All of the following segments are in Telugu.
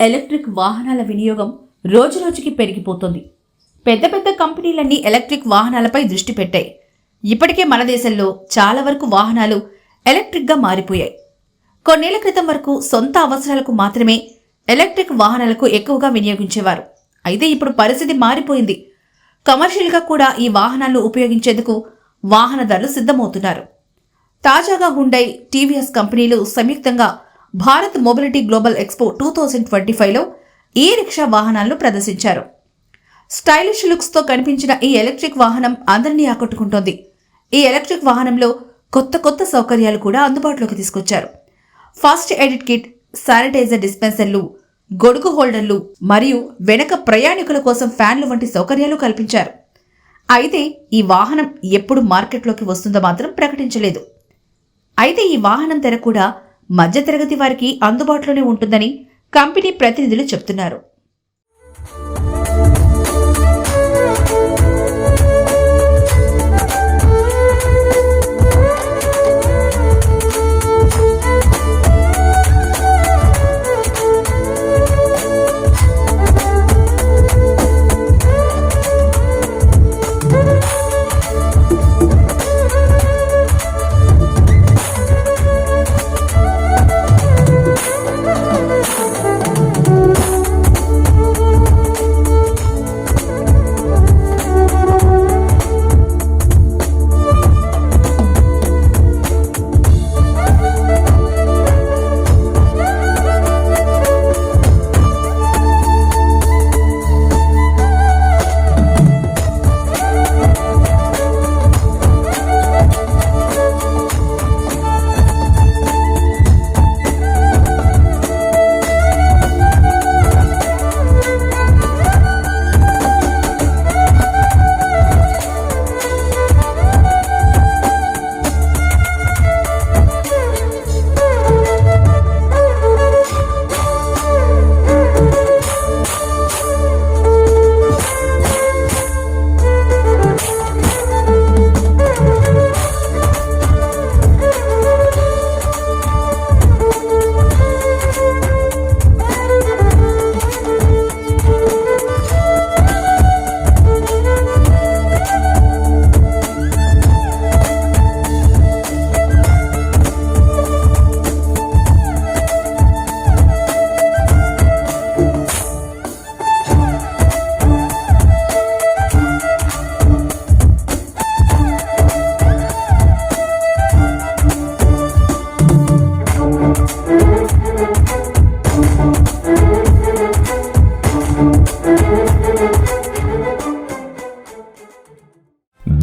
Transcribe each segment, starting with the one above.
ఎలక్ట్రిక్ వాహనాల వినియోగం రోజురోజుకి పెరిగిపోతుంది. పెద్ద పెద్ద కంపెనీలన్నీ ఎలక్ట్రిక్ వాహనాలపై దృష్టి పెట్టాయి. ఇప్పటికే మన దేశంలో చాలా వరకు వాహనాలు ఎలక్ట్రిక్గా మారిపోయాయి. కొన్నేళ్ళ క్రితం వరకు సొంత అవసరాలకు మాత్రమే ఎలక్ట్రిక్ వాహనాలకు ఎక్కువగా వినియోగించేవారు. అయితే ఇప్పుడు పరిస్థితి మారిపోయింది. కమర్షియల్గా కూడా ఈ వాహనాలను ఉపయోగించేందుకు వాహనదారులు సిద్ధమవుతున్నారు. తాజాగా హుండై టీవీఎస్ కంపెనీలు సంయుక్తంగా Bharat mobility global expo two thousand twenty ఫైవ్లో ఈ రిక్షా వాహనాలను ప్రదర్శించారు. స్టైలిష్ లుక్స్తో కనిపించిన ఈ ఎలక్ట్రిక్ వాహనం అందరినీ ఆకట్టుకుంటోంది. ఈ ఎలక్ట్రిక్ వాహనంలో కొత్త కొత్త సౌకర్యాలు కూడా అందుబాటులోకి తీసుకొచ్చారు. ఫస్ట్ ఎడిట్ కిట్ శానిటైజర్ డిస్పెన్సర్లు గొడుగు హోల్డర్లు మరియు వెనక ప్రయాణికుల కోసం ఫ్యాన్లు వంటి సౌకర్యాలు కల్పించారు. అయితే ఈ వాహనం ఎప్పుడు మార్కెట్లోకి వస్తుందో మాత్రం ప్రకటించలేదు. అయితే ఈ వాహనం ధర కూడా మధ్యతరగతి వారికి అందుబాటులోనే ఉంటుందని కంపెనీ ప్రతినిధులు చెప్తున్నారు.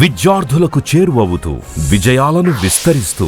విద్యార్థులకు చేరువవుతూ విజయాలను విస్తరిస్తూ